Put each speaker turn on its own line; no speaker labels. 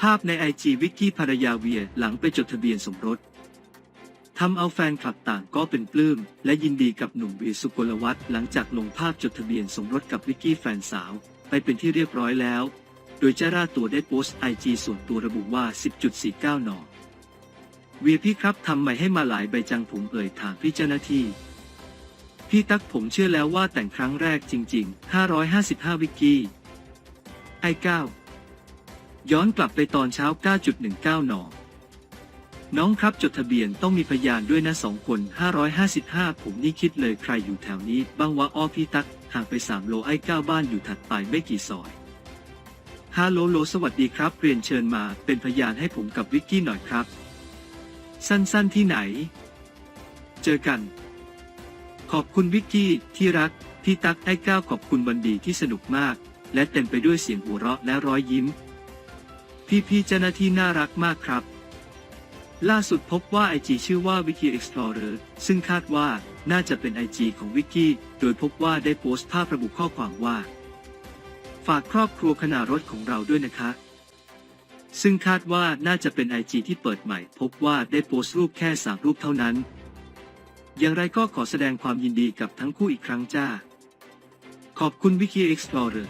ภาพในไอจีวิกกี้ภรรยาเวียหลังไปจดทะเบียนสมรสทำเอาแฟนคลับต่างก็เป็นปลื้ม และยินดีกับหนุ่มเวียสุกลวัฒน์หลังจากลงภาพจดทะเบียนสมรสกับวิกกี้แฟนสาว ไปเป็นที่เรียบร้อยแล้ว โดยเจ้าราตัวได้โพสต์ไอจีส่วนตัวระบุว่า 10.49 หนอ เวียพี่ครับทำใหม่ให้มาหลายใบจังผมเอ่ยถามพี่เจ้าหน้าที่ พี่ตั๊กผมเชื่อแล้วว่าแต่งครั้งแรกจริง ๆ 555 วิกกี้ไอเก้า ย้อนกลับไปตอนเช้า 9.19 หนอ น้องครับจดทะเบียนต้องมีพยานด้วยนะสองคน 555 ผมนี่คิดเลยใครอยู่แถวนี้ บ้างว่าอ้อพี่ตั๊กห่างไป 3 โลไอ้เก้าบ้านอยู่ถัดไปไม่กี่ซอยฮัลโหลโลสวัสดีครับเรียนเชิญมาเป็นพยานให้ผมกับวิกกี้หน่อยครับ สั้นๆที่ไหน เจอกัน ขอบคุณวิกกี้ที่รักพี่ตั๊กไอ้ก้าวขอบคุณวันดีที่สนุกมาก และเต็มไปด้วยเสียงหัวเราะและรอยยิ้ม พี่ๆเจ้าหน้าที่น่ารักมากครับ ล่าสุดพบว่าไอจีชื่อว่า Wiki Explorer ซึ่งคาดว่าน่าจะเป็นไอจีของวิกกี้ โดยพบว่าได้โพสต์ภาพระบุข้อความว่า ฝากครอบครัวขนารถของเราด้วยนะคะ ซึ่งคาดว่าน่าจะเป็นไอจีที่เปิดใหม่ พบว่าได้โพสต์รูปแค่สามรูปเท่านั้น อย่างไรก็ขอแสดงความยินดีกับทั้งคู่อีกครั้งจ้า ขอบคุณ Wiki Explorer